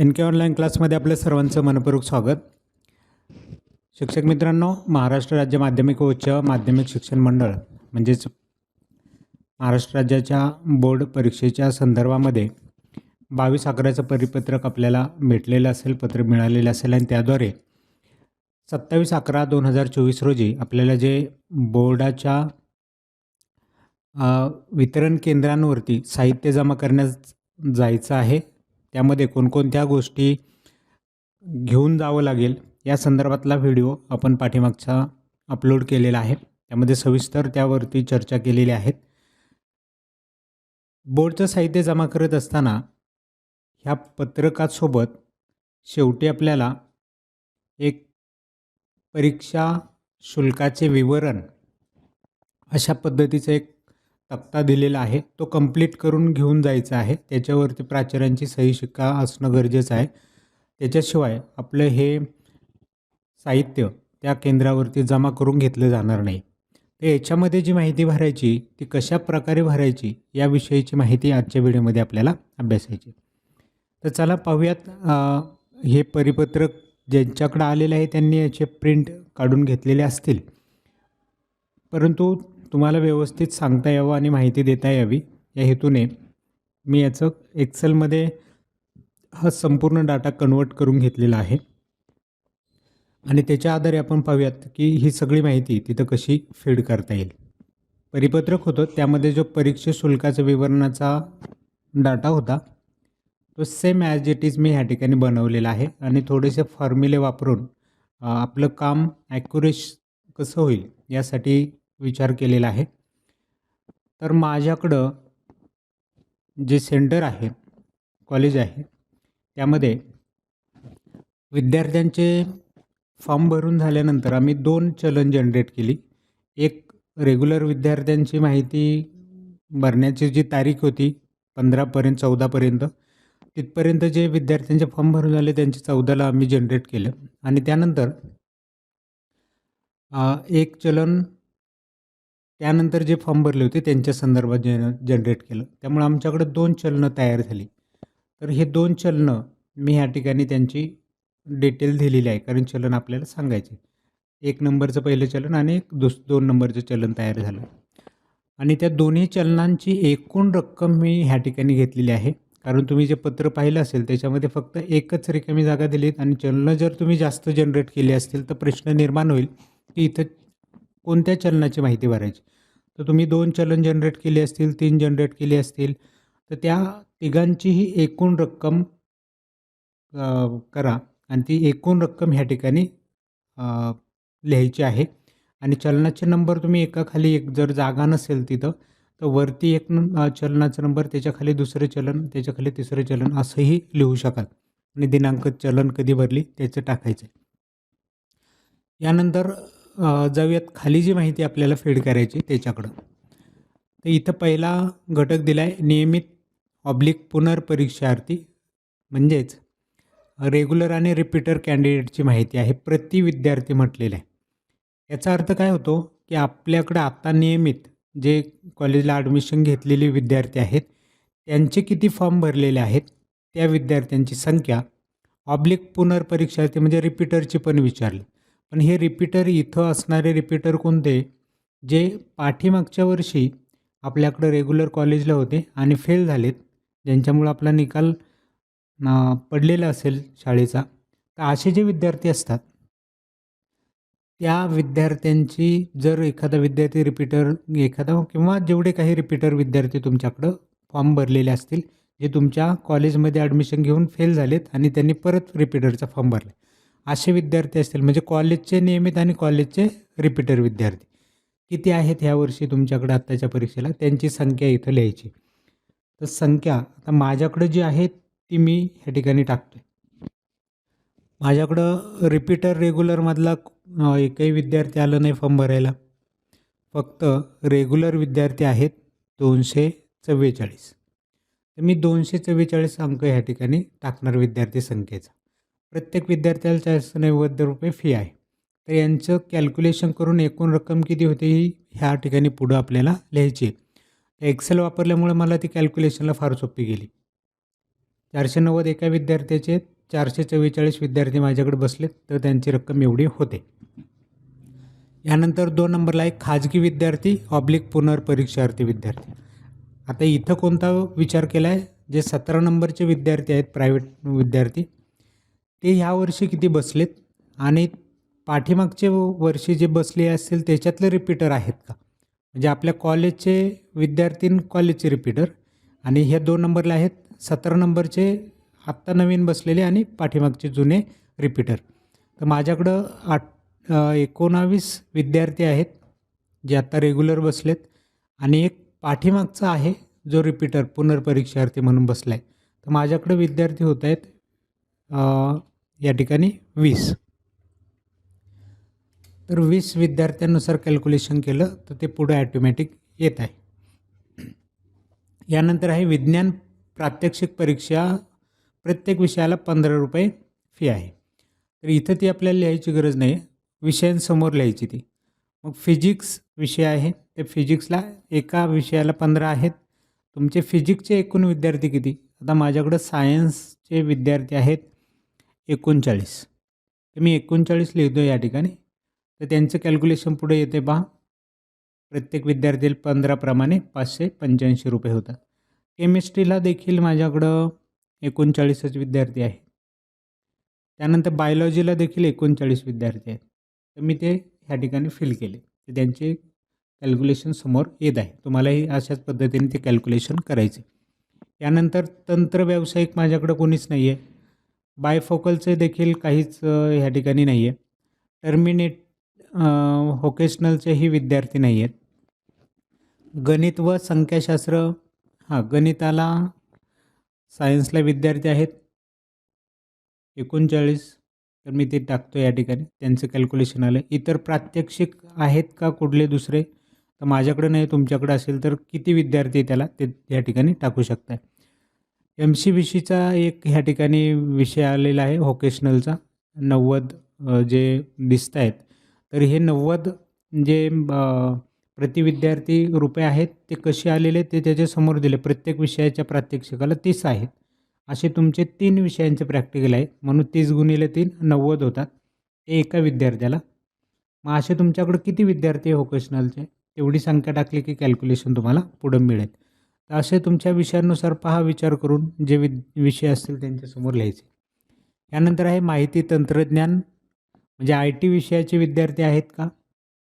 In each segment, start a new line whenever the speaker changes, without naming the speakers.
N के online क्लासमध्ये आपल्या सर्वांचं मनपूर्वक स्वागत. शिक्षक मित्रांनो महाराष्ट्र राज्य माध्यमिक व उच्च माध्यमिक शिक्षण मंडळ म्हणजेच महाराष्ट्र राज्याच्या बोर्ड परीक्षेच्या संदर्भामध्ये बावीस अकराचं परिपत्रक आपल्याला भेटलेलं असेल पत्र मिळालेलं असेल आणि त्याद्वारे सत्तावीस अकरा दोन हजार चोवीस रोजी आपल्याला जे बोर्डाच्या वितरण केंद्रांवरती साहित्य जमा करण्यास जायचं आहे त्यामध्ये कोणकोणत्या गोष्टी घेऊन जावं लागेल या संदर्भातला व्हिडिओ आपण पाठीमागचा अपलोड केलेला आहे. त्यामध्ये सविस्तर त्यावरती चर्चा केलेली आहेत. बोर्डचं साहित्य जमा करत असताना ह्या पत्रकासोबत शेवटी आपल्याला एक परीक्षा शुल्काचे विवरण अशा पद्धतीचं एक तक्ता दिलेला आहे. तो कंप्लीट करून घेऊन जायचा आहे. त्याच्यावरती प्राचार्यांची सही शिक्का असणं गरजेचं आहे. त्याच्याशिवाय आपलं हे साहित्य त्या केंद्रावरती जमा करून घेतलं जाणार नाही. तर याच्यामध्ये जी माहिती भरायची ती कशा प्रकारे भरायची याविषयीची माहिती आजच्या व्हिडिओमध्ये आपल्याला अभ्यासायची तर चला पाहूयात हे परिपत्रक ज्यांच्याकडं आलेलं आहे त्यांनी याचे प्रिंट काढून घेतलेले असतील. परंतु तुम्हाला व्यवस्थित सांगता यावं आणि माहिती देता यावी. या हेतूने मी याचं एक्सेलमध्ये हा संपूर्ण डाटा कन्वर्ट करून घेतलेला आहे. आणि त्याच्या आधारे आपण पाहूयात की ही सगळी माहिती तिथं कशी फीड करता येईल. परिपत्रक होतं त्यामध्ये जो परीक्षा शुल्काच्या विवरणाचा डाटा होता तो सेम ॲज इट इज मी ह्या ठिकाणी बनवलेला आहे. आणि थोडेसे फॉर्म्युले वापरून आपलं काम ॲक्युरेश कसं होईल यासाठी विचार केलेला आहे. तर माझ्याकडं जे सेंटर आहे कॉलेज आहे त्यामध्ये विद्यार्थ्यांचे फॉर्म भरून झाल्यानंतर आम्ही दोन चलन जनरेट केली. एक रेग्युलर विद्यार्थ्यांची माहिती भरण्याची जी तारीख होती पंधरापर्यंत चौदापर्यंत तिथपर्यंत जे विद्यार्थ्यांचे फॉर्म भरून झाले त्यांचे चौदाला आम्ही जनरेट केलं. आणि त्यानंतर एक चलन त्यानंतर जे फॉर्म भरले होते त्यांच्या संदर्भात जन जनरेट केलं. त्यामुळे आमच्याकडे दोन चलनं तयार झाली. तर हे दोन चलनं मी ह्या ठिकाणी त्यांची डिटेल दिलेली आहे कारण चलन आपल्याला सांगायचे. एक नंबरचं पहिलं चलन आणि एक दुस दोन नंबरचं चलन तयार झालं. आणि त्या दोन्ही चलनांची एकूण रक्कम मी ह्या ठिकाणी घेतलेली आहे. कारण तुम्ही जे पत्र पाहिलं असेल त्याच्यामध्ये फक्त एकच रिकामी जागा दिलीत आणि चलनं जर तुम्ही जास्त जनरेट केली असतील तर प्रश्न निर्माण होईल की इथं कोणत्या चलनाची माहिती भरायची? तर तुम्ही दोन चलन जनरेट केली असतील तीन जनरेट केली असतील तर त्या तिघांचीही एकूण रक्कम करा. आणि ती एकूण रक्कम ह्या ठिकाणी लिहायची आहे. आणि चलनाचे नंबर तुम्ही एकाखाली एक जर जागा नसेल तिथं तर वरती एक न- चलनाचा नंबर त्याच्याखाली दुसरं चलन त्याच्याखाली तिसरं चलन असंही लिहू शकाल. आणि दिनांक चलन कधी भरली त्याचं टाकायचं यानंतर जाऊयात. खाली जी माहिती आपल्याला फीड करायची त्याच्याकडं. तर इथं पहिला घटक दिला आहे नियमित ऑब्लिक पुनर्परीक्षार्थी म्हणजेच रेग्युलर आणि रिपीटर कॅन्डिडेटची माहिती आहे. प्रति विद्यार्थी म्हटलेलं आहे. याचा अर्थ काय होतो की आपल्याकडं आत्ता नियमित जे कॉलेजला ॲडमिशन घेतलेले विद्यार्थी आहेत त्यांचे किती फॉर्म भरलेले आहेत त्या विद्यार्थ्यांची संख्या ऑब्लिक पुनर्परीक्षार्थी म्हणजे रिपीटरची पण विचारली. पण हे रिपीटर इथं असणारे रिपीटर कोणते? जे पाठीमागच्या वर्षी आपल्याकडं रेग्युलर कॉलेजला होते आणि फेल झालेत. ज्यांच्यामुळं आपला निकाल पडलेला असेल शाळेचा. तर असे जे विद्यार्थी असतात त्या विद्यार्थ्यांची जर एखादा विद्यार्थी रिपीटर एखादा किंवा जेवढे काही रिपीटर विद्यार्थी तुमच्याकडं फॉर्म भरलेले असतील जे तुमच्या कॉलेजमध्ये ॲडमिशन घेऊन फेल झालेत आणि त्यांनी परत रिपीटरचा फॉर्म भरला असे विद्यार्थी असतील म्हणजे कॉलेजचे नियमित आणि कॉलेजचे रिपीटर विद्यार्थी. किती आहेत ह्या वर्षी तुमच्याकडे आत्ताच्या परीक्षेला? त्यांची संख्या इथं लिहायची. तर संख्या आता माझ्याकडं जी आहे ती मी ह्या ठिकाणी टाकतो आहे माझ्याकडं रिपीटर रेग्युलरमधला एकही विद्यार्थी आलं नाही फॉर्म भरायला. फक्त रेग्युलर विद्यार्थी आहेत दोनशे चव्वेचाळीस. तर मी दोनशे चव्वेचाळीस अंक ह्या ठिकाणी टाकणार विद्यार्थी संख्येचा. प्रत्येक विद्यार्थ्याला चारशे नव्वद रुपये फी आहे. तर यांचं कॅल्क्युलेशन करून एकूण रक्कम किती होते ही ह्या ठिकाणी पुढं आपल्याला लिहायची आहे. एक्सेल वापरल्यामुळे मला ती कॅल्क्युलेशनला फार सोपी गेली. चारशे नव्वद एका विद्यार्थ्याचे चारशे चव्वेचाळीस विद्यार्थी माझ्याकडे बसलेत तर त्यांची रक्कम एवढी होते. यानंतर दोन नंबरला एक खाजगी विद्यार्थी ऑब्लिक पुनर्परीक्षार्थी विद्यार्थी. आता इथं कोणता विचार केला आहे जे सतरा नंबरचे विद्यार्थी आहेत प्रायव्हेट विद्यार्थी ते ह्या वर्षी किती बसलेत? आणि पाठीमागचे वर्षी जे बसले असतील त्याच्यातले रिपीटर आहेत का? म्हणजे आपल्या कॉलेजचे विद्यार्थी कॉलेजचे रिपीटर आणि ह्या दोन नंबरला आहेत. सतरा नंबरचे आत्ता नवीन बसलेले आणि पाठीमागचे जुने रिपीटर तर माझ्याकडं आठ एकोणावीस विद्यार्थी आहेत जे आत्ता रेग्युलर बसलेत. आणि एक पाठीमागचा आहे जो रिपीटर पुनर्परीक्षार्थी म्हणून बसला आहे तर माझ्याकडं विद्यार्थी होत आहेत या ठिकाणी वीस. तर वीस विद्यार्थ्यांनुसार कॅल्क्युलेशन केलं तर ते पुढं ॲटोमॅटिक येत आहे. यानंतर आहे विज्ञान प्रात्यक्षिक परीक्षा. प्रत्येक विषयाला पंधरा रुपये फी आहे. तर इथं ती आपल्याला लिहायची गरज नाही विषयांसमोर लिहायची ती. मग फिजिक्स विषय आहे. ते फिजिक्सला एका विषयाला पंधरा आहेत. तुमचे फिजिक्सचे एकूण विद्यार्थी किती? आता माझ्याकडं सायन्सचे विद्यार्थी आहेत. एकोणचाळीस. तर मी एकोणचाळीस लिहितो या ठिकाणी. तर त्यांचं कॅल्क्युलेशन पुढे येते पहा. प्रत्येक विद्यार्थी पंधराप्रमाणे पाचशे पंच्याऐंशी रुपये होतात. केमिस्ट्रीला देखील माझ्याकडं एकोणचाळीसच विद्यार्थी आहेत. त्यानंतर बायोलॉजीला देखील एकोणचाळीस विद्यार्थी आहेत. तर मी ते ह्या ठिकाणी फिल केले. तर त्यांचे कॅल्क्युलेशन समोर येत आहे. तुम्हालाही अशाच पद्धतीने ते कॅल्क्युलेशन करायचे. यानंतर तंत्र व्यावसायिक माझ्याकडं कोणीच नाही आहे बायफोकलचे देखील काहीच ह्या ठिकाणी नाही आहे टर्मिनेट व्होकेशनलचेही विद्यार्थी नाही आहेत गणित व संख्याशास्त्र हां गणिताला सायन्सला विद्यार्थी आहेत. एकोणचाळीस तर मी ते टाकतो या ठिकाणी त्यांचं कॅल्क्युलेशन आलं इतर प्रात्यक्षिक आहेत का कुठले दुसरे? तर माझ्याकडे नाही तुमच्याकडे असेल तर किती विद्यार्थी त्याला ते या ठिकाणी टाकू शकताय. एम सी बी सीचा एक ह्या ठिकाणी विषय आलेला आहे व्होकेशनलचा नव्वद जे दिसत आहेत तर हे नव्वद जे प्रतिविद्यार्थी रुपये आहेत ते कसे आलेले ते त्याच्यासमोर दिले. प्रत्येक विषयाच्या प्रात्यक्षिकाला तीस आहेत. असे तुमचे तीन विषयांचे प्रॅक्टिकल आहेत म्हणून तीस गुणिले तीन नव्वद होतात ते एका विद्यार्थ्याला. मग असे तुमच्याकडे किती विद्यार्थी आहे व्होकेशनलचे तेवढी संख्या टाकली की कॅल्क्युलेशन तुम्हाला पुढं मिळेल. तर असे तुमच्या विषयानुसार पहा विचार करून जे वि विषय असतील त्यांच्यासमोर लिहायचे. यानंतर आहे माहिती तंत्रज्ञान. म्हणजे आय टी विषयाचे विद्यार्थी आहेत का?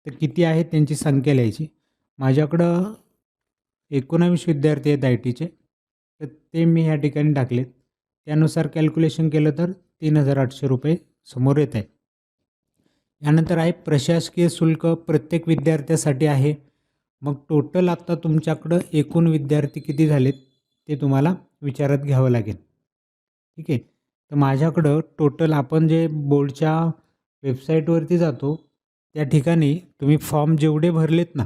तर किती आहेत त्यांची संख्या लिहायची. माझ्याकडं एकोणावीस विद्यार्थी आहेत आय टीचे. तर ते मी ह्या ठिकाणी टाकलेत. त्यानुसार कॅल्क्युलेशन केलं तर तीन हजार आठशे रुपये समोर येत आहे. यानंतर आहे प्रशासकीय शुल्क प्रत्येक विद्यार्थ्यासाठी आहे. मग टोटल आत्ता तुमच्याकडं एकूण विद्यार्थी किती झालेत ते तुम्हाला विचारात घ्यावं लागेल. ठीक आहे? तर माझ्याकडं टोटल आपण जे बोर्डच्या वेबसाईटवरती जातो त्या ठिकाणी तुम्ही फॉर्म जेवढे भरलेत ना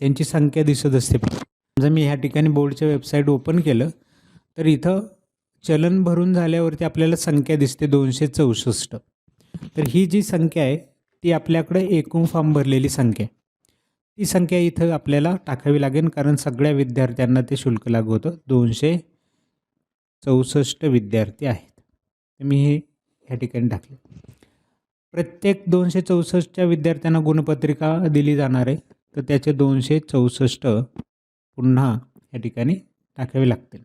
त्यांची संख्या दिसत असते. समजा मी ह्या ठिकाणी बोर्डच्या वेबसाईट ओपन केलं तर इथं चलन भरून झाल्यावरती आपल्याला संख्या दिसते दोनशे चौसष्ट. तर ही जी संख्या आहे ती आपल्याकडे एकूण फॉर्म भरलेली संख्या आहे. ती संख्या इथं आपल्याला टाकावी लागेल कारण सगळ्या विद्यार्थ्यांना ते शुल्क लागू होतं. दोनशे चौसष्ट विद्यार्थी आहेत. तर मी हे ह्या ठिकाणी टाकले. प्रत्येक दोनशे चौसष्टच्या विद्यार्थ्यांना गुणपत्रिका दिली जाणार आहे. तर त्याचे दोनशे चौसष्ट पुन्हा या ठिकाणी टाकावे लागतील.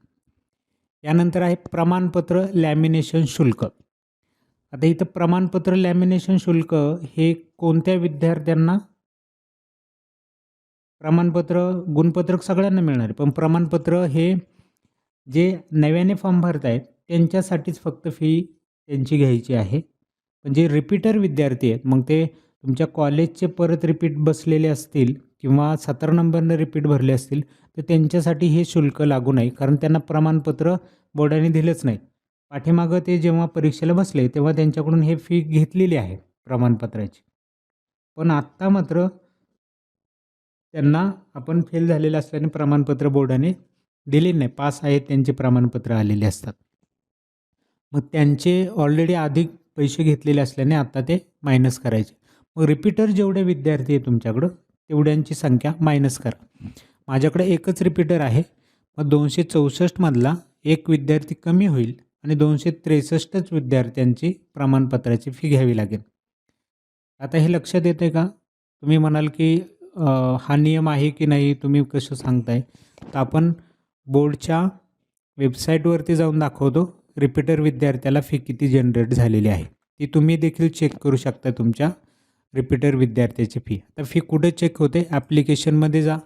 यानंतर आहे प्रमाणपत्र लॅमिनेशन शुल्क. आता इथं प्रमाणपत्र लॅमिनेशन शुल्क हे कोणत्या विद्यार्थ्यांना प्रमाणपत्र गुणपत्रक सगळ्यांना मिळणार आहे. पण प्रमाणपत्र हे जे नव्याने फॉर्म भरत आहेत त्यांच्यासाठीच फक्त फी त्यांची घ्यायची आहे. पण जे रिपीटर विद्यार्थी आहेत मग ते तुमच्या कॉलेजचे परत रिपीट बसलेले असतील किंवा सतरा नंबरनं रिपीट भरले असतील तर त्यांच्यासाठी हे शुल्क लागू नाही. कारण त्यांना प्रमाणपत्र बोर्डाने दिलंच नाही. पाठीमागं ते जेव्हा परीक्षेला बसले तेव्हा त्यांच्याकडून हे फी घेतलेली आहे प्रमाणपत्राची. पण आत्ता मात्र त्यांना आपण फेल झालेलं असल्याने प्रमाणपत्र बोर्डाने दिले नाही. पास आहेत त्यांचे प्रमाणपत्र आलेले असतात. मग त्यांचे ऑलरेडी अधिक पैसे घेतलेले असल्याने आता ते मायनस करायचे. मग रिपीटर जेवढे विद्यार्थी आहे तुमच्याकडं तेवढ्यांची संख्या मायनस करा. माझ्याकडे एकच रिपीटर आहे. मग दोनशे चौसष्टमधला एक विद्यार्थी कमी होईल आणि दोनशे त्रेसष्टच विद्यार्थ्यांची प्रमाणपत्राची फी घ्यावी लागेल. आता हे लक्षात येते का? तुम्ही म्हणाल की हा नियम आहे की नाही तुम्ही कसं सांगताय? तर आपण बोर्डच्या वेबसाईटवरती जाऊन दाखवतो. रिपीटर विद्यार्थ्याला फी किती जनरेट झालेली आहे. ती तुम्ही देखील चेक करू शकता तुमच्या रिपीटर विद्यार्थ्याची फी. आता फी कुठे चेक होते? ॲप्लिकेशनमध्ये जा.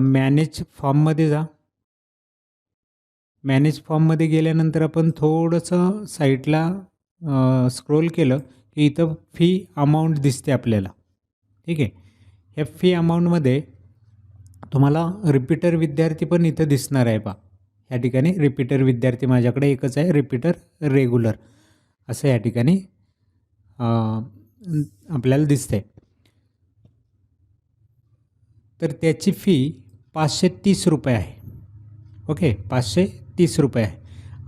मॅनेज फॉर्ममध्ये जा. मॅनेज फॉर्ममध्ये गेल्यानंतर आपण थोडंसं साईटला स्क्रोल केलं की इथं फी अमाऊंट दिसते आपल्याला. ठीक आहे? ह्या फी अमाऊंटमध्ये तुम्हाला रिपीटर विद्यार्थी पण इथं दिसणार आहे पा या ठिकाणी रिपीटर विद्यार्थी माझ्याकडे एकच आहे रिपीटर रेग्युलर असं या ठिकाणी आपल्याला दिसते तर त्याची फी पाचशे तीस रुपये आहे. ओके पाचशे तीस रुपये आहे.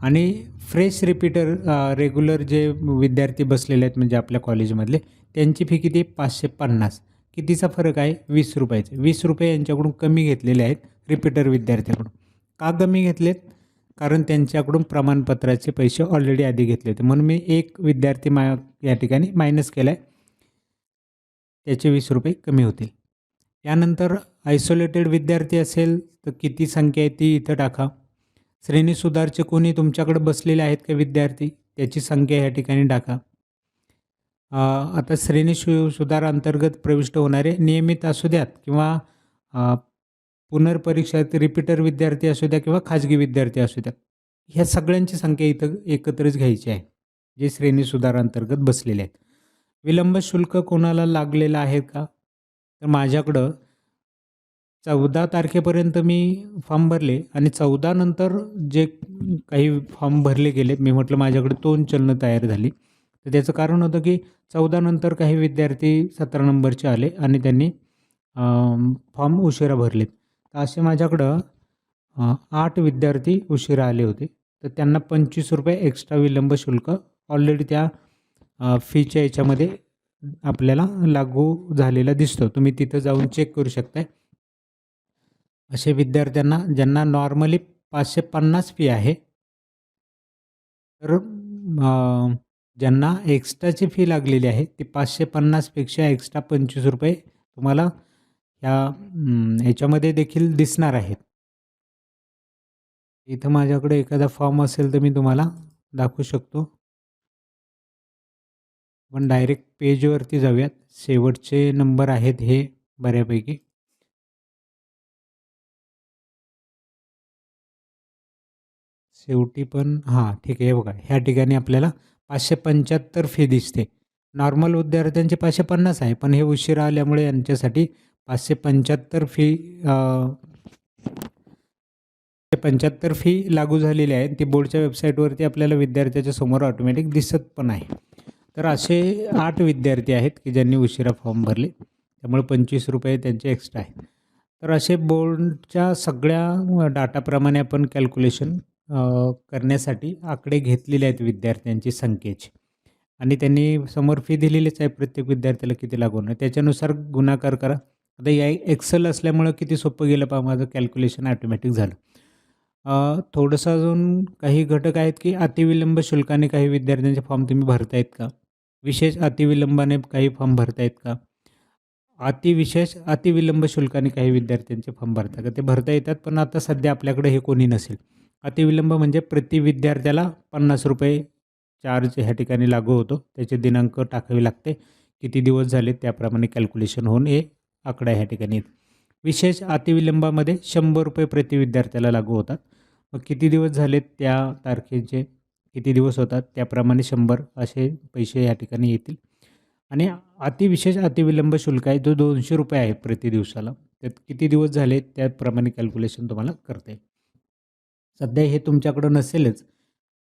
आणि फ्रेश रिपीटर रेग्युलर जे विद्यार्थी बसलेले आहेत म्हणजे आपल्या कॉलेजमधले त्यांची फी किती? पाचशे पन्नास. कितीचा फरक आहे? वीस रुपयाचे वीस रुपये यांच्याकडून कमी घेतलेले आहेत रिपीटर विद्यार्थ्याकडून. का कमी घेतलेत? कारण त्यांच्याकडून प्रमाणपत्राचे पैसे ऑलरेडी आधी घेतले होते. म्हणून मी एक विद्यार्थी मा या ठिकाणी मायनस केला आहे त्याचे वीस रुपये कमी होतील. यानंतर आयसोलेटेड विद्यार्थी असेल तर किती संख्या आहे ती इथं टाका. श्रेणी सुधारचे कोणी तुमच्याकडे बसलेले आहेत का विद्यार्थी? त्याची संख्या या ठिकाणी टाका. आता श्रेणी सु सुधार अंतर्गत प्रविष्ट होणारे नियमित असू द्यात किंवा अ, पुनर्परीक्षात रिपीटर विद्यार्थी असू द्या किंवा खाजगी विद्यार्थी असू द्या ह्या सगळ्यांची संख्या इथं एकत्रच घ्यायची आहे जे श्रेणी सुधार अंतर्गत बसलेले आहेत. विलंब शुल्क कोणाला लागलेलं आहे का? तर माझ्याकडं चौदा तारखेपर्यंत मी फॉर्म भरले आणि चौदानंतर जे काही फॉर्म भरले गेले मी म्हटलं माझ्याकडे दोन चलनं तयार झाली. तर त्याचं कारण होतं की चौदानंतर काही विद्यार्थी सतरा नंबरचे आले आणि त्यांनी फॉर्म उशिरा भरलेत. तर असे माझ्याकडं आठ विद्यार्थी उशिरा आले होते. तर त्यांना पंचवीस रुपये एक्स्ट्रा विलंब शुल्क ऑलरेडी त्या फीच्या याच्यामध्ये आपल्याला लागू झालेला दिसतो. तुम्ही तिथं जाऊन चेक करू शकताय. असे विद्यार्थ्यांना ज्यांना नॉर्मली पाचशे पन्नास फी आहे तर ज्यांना एक्स्ट्राची फी लागलेली आहे ती पाचशे पन्नासपेक्षा एक्स्ट्रा पंचवीस रुपये तुम्हाला ह्या ह्याच्यामध्ये देखील दिसणार आहेत. इथं माझ्याकडे एखादा फॉर्म असेल तर मी तुम्हाला दाखवू शकतो. पण डायरेक्ट पेजवरती जाऊयात. शेवटचे नंबर आहेत हे बऱ्यापैकी. शेवटी पण हां ठीक आहे बघा ह्या ठिकाणी आपल्याला पाचशे पंच्याहत्तर फी दिसते. नॉर्मल विद्यार्थ्यांचे पाचशे पन्नास आहे पण हे उशिरा आल्यामुळे यांच्यासाठी पाचशे पंच्याहत्तर फी पंच्याहत्तर फी लागू झालेली आहे. ती बोर्डच्या वेबसाईटवरती आपल्याला विद्यार्थ्याच्या समोर ऑटोमॅटिक दिसत पण आहे. तर असे आठ विद्यार्थी आहेत की ज्यांनी उशिरा फॉर्म भरले. त्यामुळे पंचवीस रुपये त्यांचे एक्स्ट्रा आहेत तर असे बोर्डच्या सगळ्या डाटाप्रमाणे आपण कॅल्क्युलेशन करण्यासाठी आकडे घेतलेले आहेत विद्यार्थ्यांची संख्येची आणि त्यांनी समोर फी दिलेलीच आहे प्रत्येक विद्यार्थ्याला किती लागू होणार त्याच्यानुसार गुणाकार करा. आता या एक्सेल असल्यामुळं किती सोपं गेलं पहा माझं कॅल्क्युलेशन ॲटोमॅटिक झालं. थोडंसं अजून काही घटक आहेत की अतिविलंब शुल्काने काही विद्यार्थ्यांचे फॉर्म तुम्ही भरतायत का? विशेष अतिविलंबाने काही फॉर्म भरतायत का? अतिविशेष अतिविलंब शुल्काने काही विद्यार्थ्यांचे फॉर्म भरता का? ते भरता येतात पण आता सध्या आपल्याकडे हे कोणी नसेल. अतिविलंब म्हणजे प्रति विद्यार्थ्याला पन्नास रुपये चार्ज ह्या ठिकाणी लागू होतो. त्याचे दिनांक टाकावे लागते. किती दिवस झाले त्याप्रमाणे कॅल्क्युलेशन होऊन हे आकडा ह्या ठिकाणी विशेष अतिविलंबामध्ये शंभर रुपये प्रति विद्यार्थ्याला लागू होतात. मग किती दिवस झाले त्या तारखेचे? किती दिवस होतात? त्याप्रमाणे शंभर असे पैसे या ठिकाणी येतील. आणि अतिविशेष अतिविलंब शुल्क आहे जो दोनशे रुपये आहे प्रति दिवसाला. त्यात किती दिवस झाले त्याप्रमाणे कॅल्क्युलेशन तुम्हाला करता येईल. सध्या हे तुमच्याकडं नसेलच.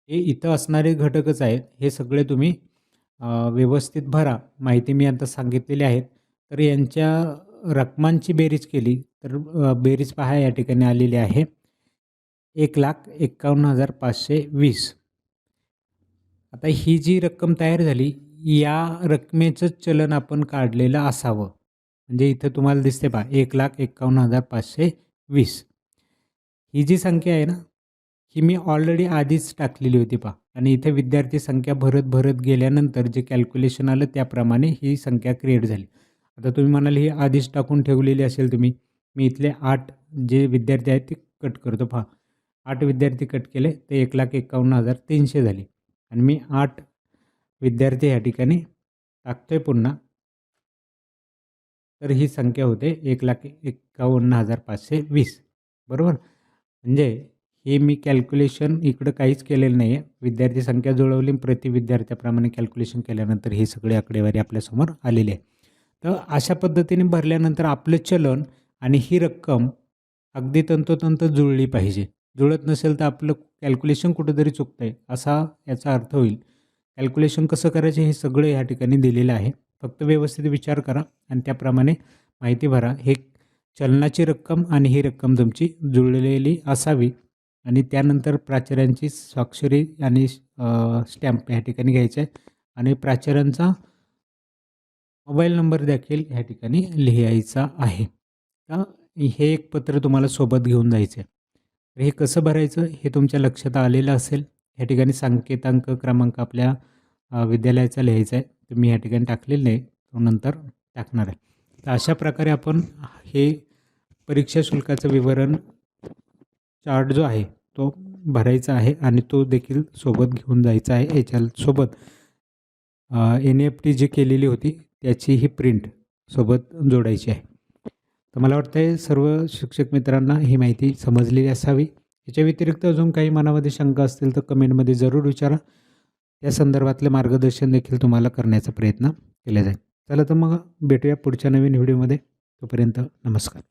हे इथं असणारे घटकच आहेत. हे सगळे तुम्ही व्यवस्थित भरा. माहिती मी आता सांगितलेली आहेत. तर यांच्या रकमांची बेरीज केली तर बेरीज पहा या ठिकाणी आलेली आहे. एक लाख एक्कावन्न हजार पाचशे वीस. आता ही जी रक्कम तयार झाली या रकमेचं चलन आपण काढलेलं असावं. म्हणजे इथं तुम्हाला दिसते पहा एक लाख एक्कावन्न हजार पाचशे वीस. ही जी संख्या आहे ना ही मी ऑलरेडी आधीच टाकलेली होती पहा. आणि इथे विद्यार्थी संख्या भरत भरत गेल्यानंतर जे कॅल्क्युलेशन आलं त्याप्रमाणे ही संख्या क्रिएट झाली. आता तुम्ही म्हणाल ही आधीच टाकून ठेवलेली असेल तुम्ही. मी इथले आठ जे विद्यार्थी आहेत ते कट करतो पहा. आठ विद्यार्थी कट केले ते एक लाख एकावन्न हजार तीनशे झाले. आणि मी आठ विद्यार्थी ह्या ठिकाणी टाकतोय पुन्हा. तर ही संख्या होते एक लाख एकावन्न हजार पाचशे वीस. बरोबर? म्हणजे हे मी कॅल्क्युलेशन इकडं काहीच केलेलं नाही आहे विद्यार्थी संख्या जुळवली प्रति विद्यार्थ्याप्रमाणे कॅल्क्युलेशन केल्यानंतर ही सगळी आकडेवारी आपल्यासमोर आलेली आहे. तर अशा पद्धतीने भरल्यानंतर आपलं चलन आणि ही रक्कम अगदी तंतोतंत जुळली पाहिजे. जुळत नसेल तर आपलं कॅल्क्युलेशन कुठंतरी चुकतं आहे असा याचा अर्थ होईल. कॅल्क्युलेशन कसं करायचे हे सगळं या ठिकाणी दिलेलं आहे. फक्त व्यवस्थित विचार करा आणि त्याप्रमाणे माहिती भरा. हे चलनाची रक्कम आणि ही रक्कम तुमची जुळलेली असावी. आणि त्यानंतर प्राचार्यांची स्वाक्षरी आणि स्टॅम्प ह्या ठिकाणी घ्यायचं आहे आणि प्राचार्यांचा मोबाईल नंबर देखील ह्या ठिकाणी लिहायचा आहे. का हे एक पत्र तुम्हाला सोबत घेऊन जायचं आहे तर हे कसं भरायचं हे तुमच्या लक्षात आलेलं असेल ह्या ठिकाणी संकेतांक क्रमांक आपल्या विद्यालयाचा लिहायचा आहे. तुम्ही ह्या ठिकाणी टाकलेलं नाही तो नंतर टाकणार आहे. तर अशा प्रकारे आपण हे परीक्षा शुल्काचं विवरण चार्ट जो आहे तो भरायचा आहे आणि तो देखील सोबत घेऊन जायचा आहे याच्यासोबत. एन एफ टी जी केलेली होती त्याची ही प्रिंट सोबत जोडायची आहे. तर मला वाटतं आहे सर्व शिक्षक मित्रांना ही माहिती समजलेली असावी. याच्या व्यतिरिक्त अजून काही मनामध्ये शंका असतील तर कमेंटमध्ये जरूर विचारा. त्या संदर्भातलं मार्गदर्शन देखील तुम्हाला करण्याचा प्रयत्न केला जाईल. चला तर मग भेटूया पुढच्या नवीन व्हिडिओमध्ये. तोपर्यंत नमस्कार.